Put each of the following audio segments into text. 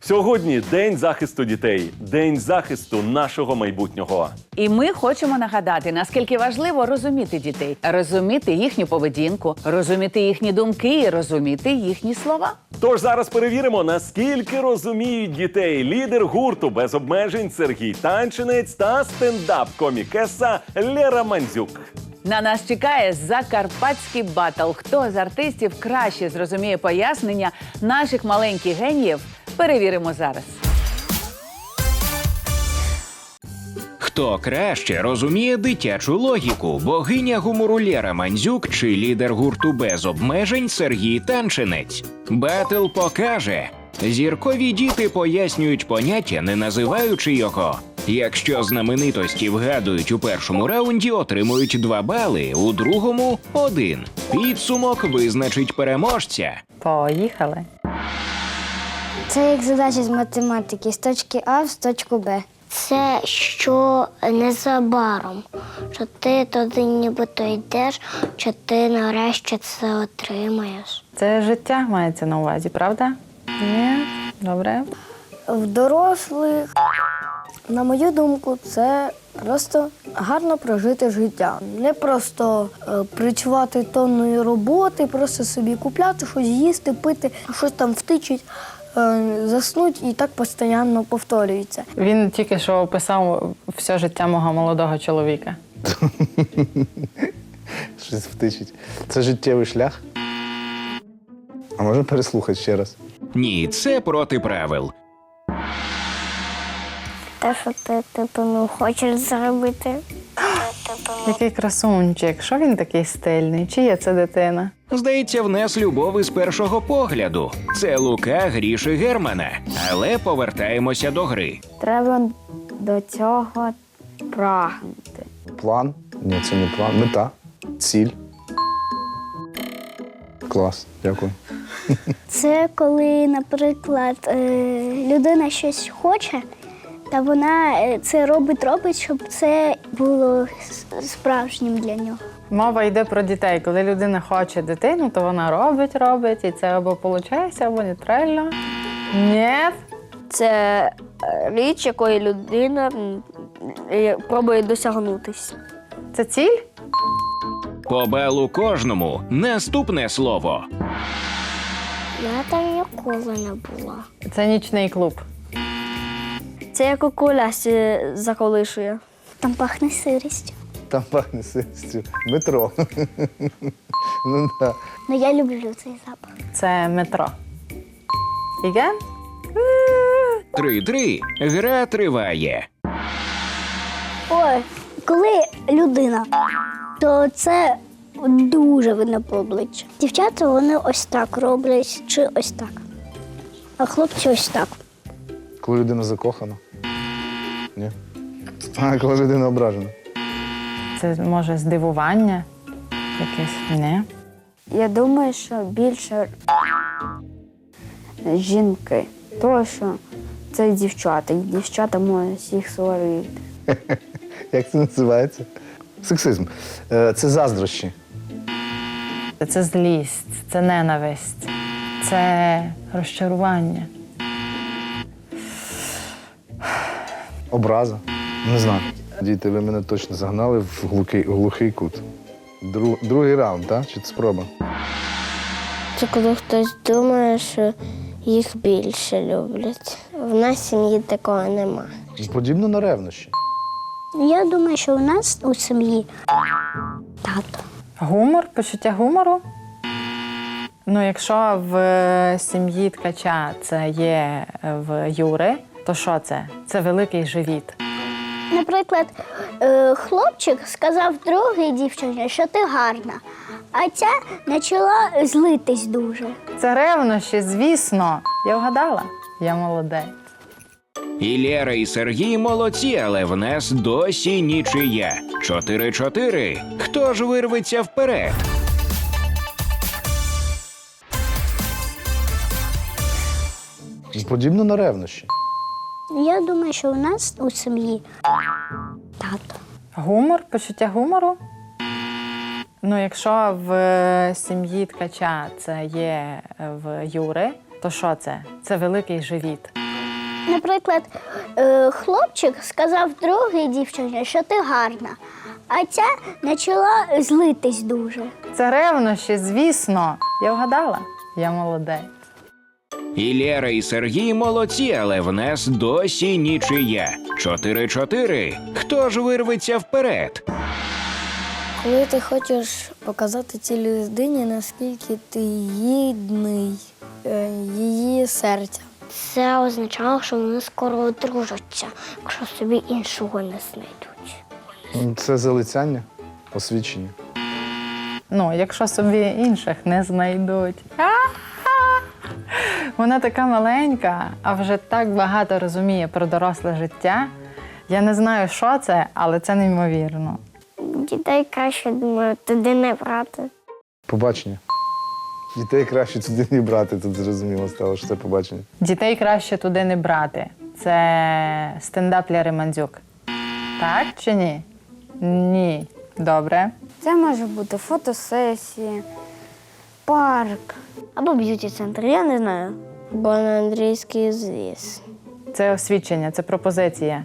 Сьогодні день захисту дітей, день захисту нашого майбутнього. І ми хочемо нагадати, наскільки важливо розуміти дітей, розуміти їхню поведінку, розуміти їхні думки і розуміти їхні слова. Тож зараз перевіримо, наскільки розуміють дітей лідер гурту без обмежень Сергій Танчинець та стендап-комікеса Лера Мандзюк. На нас чекає закарпатський батл. Хто з артистів краще зрозуміє пояснення наших маленьких геніїв? Перевіримо зараз. Хто краще розуміє дитячу логіку, богиня гумору Лєра Мандзюк чи лідер гурту без обмежень Сергій Танчинець? Батл покаже. Зіркові діти пояснюють поняття, не називаючи його. Якщо знаменитості вгадують у першому раунді, отримують 2 бали, у другому один. Підсумок визначить переможця. Поїхали. Це як задача з математики з точки А в точку Б. Це що незабаром, що ти туди нібито йдеш, що ти нарешті це отримаєш. Це життя мається на увазі, правда? Ні? Добре. В дорослих, на мою думку, це просто гарно прожити життя. Не просто е, працювати тонною роботи, просто собі купляти щось їсти, пити, щось там втичить, заснуть і так постійно повторюється. Він тільки що описав все життя мого молодого чоловіка. Щось втичить. Це життєвий шлях. А можна переслухати ще раз? Ні, це проти правил. Те, що ти типу, ну, хочеш зробити. Який красунчик, що він такий стильний? Чи є це дитина? Здається, в нас любов із першого погляду. Це Лука Гріші Германа. Але повертаємося до гри. Треба до цього прагнути. План? Ні, це не план. Мета. Ціль. Клас, дякую. Це коли, наприклад, е, людина щось хоче, та вона е, це робить, робить, щоб це було справжнім для нього. Мова йде про дітей. Коли людина хоче дитину, то вона робить, робить, і це або виходить, або нейтрально. Ні. Це е, річ, якої людина е, пробує досягнутись. Це ціль? По балу кожному. Наступне слово. Я там ніколи не була. Це нічний клуб. Це як у колясі заколишує. Там пахне сирістю. Там пахне сирістю. Метро. ну да. Ну я люблю цей запах. Це метро. Іген? 3-3. Гра триває. Ой, коли людина, то це дуже видно по обличчю. Дівчата вони ось так роблять, чи ось так. А хлопці ось так. Коли людина закохана. А, коли людина ображена. Це може здивування. Якесь. Ні. Я думаю, що більше жінки, тому що це дівчата, і дівчата можуть всіх сварити. Як це називається? Сексизм. Е, Це заздрощі. Це злість, це ненависть, це розчарування. Образа. Не знаю. Діти, ви мене точно загнали в глухий, глухий кут. Дру, другий раунд, так? Чи це спроба? Це коли хтось думає, що їх більше люблять. В нас в сім'ї такого нема. Подібно на ревнощі. Я думаю, що у нас у сім'ї тато. Гумор, почуття гумору. Ну, якщо в е, сім'ї ткача це є е, в Юри, то що це? Це великий живіт. Наприклад, е, хлопчик сказав другій дівчині, що ти гарна, а ця почала злитись дуже. Це ревнощі, звісно. Я вгадала. Я молодець. І Лєра, і Сергій молодці, але в нас досі нічия. 4-4. Хто ж вирветься вперед? Подібно на ревнощі. Я думаю, що у нас у сім'ї тато. Гумор, почуття гумору. Ну, якщо в е, сім'ї ткача це є е, в Юри, то що це? Це великий живіт. Наприклад, е, хлопчик сказав другій дівчині, що ти гарна, а ця почала злитись дуже. Це ревнощі, звісно. Я вгадала. Я молодець. І Лера, і Сергій молодці, але в нас досі нічия. 4-4. Хто ж вирветься вперед? Коли ти хочеш показати цій людині, наскільки ти гідний е, її серця. Це означало, що вони скоро одружаться, якщо собі іншого не знайдуть. Це залицяння, освічення. Ну, якщо собі інших не знайдуть. А-а! Вона така маленька, а вже так багато розуміє про доросле життя. Я не знаю, що це, але це неймовірно. Дітей краще думаю, туди не брати. Побачення. Дітей краще туди не брати, тут зрозуміло стало, що це побачення. Дітей краще туди не брати. Це стендап Лєри Мандзюк. Так чи ні? Ні. Добре. Це може бути фотосесія, парк. Або б'юті-центр, я не знаю. Бо на англійський звіс. Це освідчення, це пропозиція.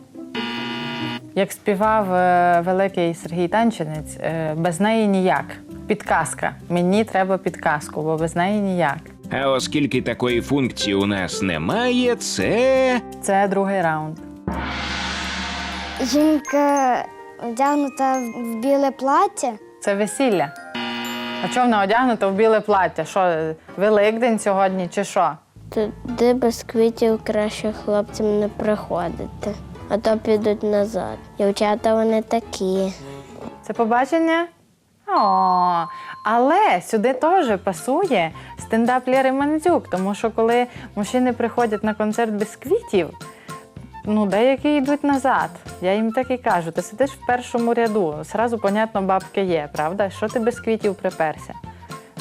Як співав е, великий Сергій Танчинець, е, без неї ніяк. Підказка. Мені треба підказку, бо без неї ніяк. А оскільки такої функції у нас немає, це. Це другий раунд. Жінка одягнута в біле плаття. Це весілля. А чого вона одягнута в біле плаття? Що, Великдень сьогодні чи що? Туди без квітів краще хлопцям не приходити, а то підуть назад. Дівчата вони такі. Це побачення? О, але сюди теж пасує стендап Лєри Мандзюк, тому що коли мужчини приходять на концерт без квітів, ну, деякі йдуть назад. Я їм так і кажу: ти сидиш в першому ряду, зразу, понятно, бабки є, правда? Що ти без квітів приперся?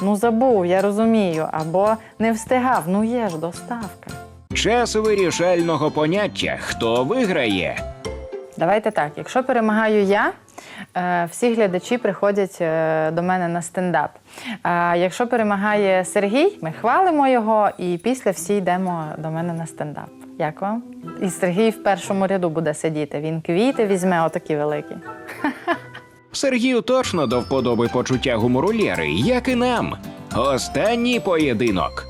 Ну, забув, я розумію, або не встигав, ну є ж доставка. Час вирішального поняття. Хто виграє? Давайте так. Якщо перемагаю я, е, всі глядачі приходять е, до мене на стендап. А якщо перемагає Сергій, ми хвалимо його, і після всі йдемо до мене на стендап. Як вам? І Сергій в першому ряду буде сидіти. Він квіти візьме, отакі великі. Сергію точно до вподоби почуття гумору Лєри, як і нам. Останній поєдинок.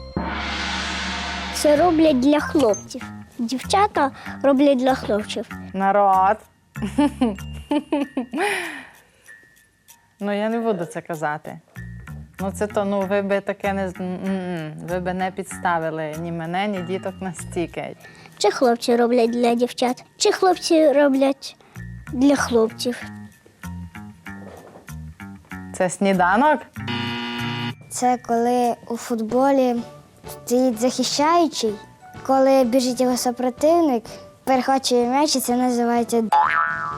Це роблять для хлопців. Дівчата роблять для хлопців. Народ. ну, я не буду це казати. Ну, це то, ну, ви би таке не з- ви би не підставили ні мене, ні діток настільки. Чи хлопці роблять для дівчат, чи хлопці роблять для хлопців. Це сніданок? Це коли у футболі стоїть захищаючий, коли біжить його супротивник, перехвачує м'яч, і це називається д**,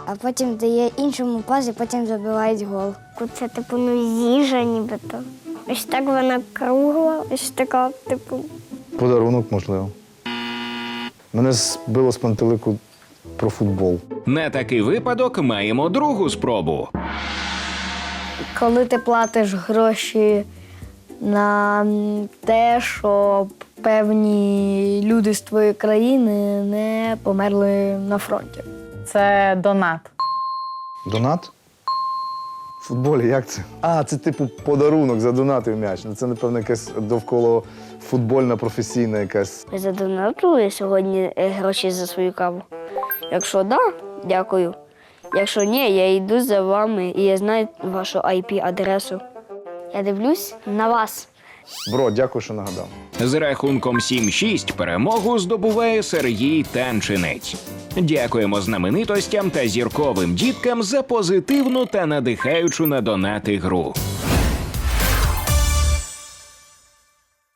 а потім дає іншому пас, і потім забивають гол. Це типу ну їжа нібито. Ось так вона кругла, ось така, типу. Подарунок, можливо. Мене збило з пантелику про футбол. На такий випадок маємо другу спробу. Коли ти платиш гроші на те, щоб певні люди з твоєї країни не померли на фронті. Це донат. Донат? В футболі як це? А, це типу подарунок задонатив м'яч. Ну, Це, напевно, якась довкола футбольна професійна якась. Ви задонатили сьогодні е, гроші за свою каву? Якщо да, дякую. Якщо ні, я йду за вами і я знаю вашу IP-адресу. Я дивлюсь на вас. Бро, дякую, що нагадав. З рахунком 7-6 перемогу здобуває Сергій Танчинець. Дякуємо знаменитостям та зірковим діткам за позитивну та надихаючу на донати гру.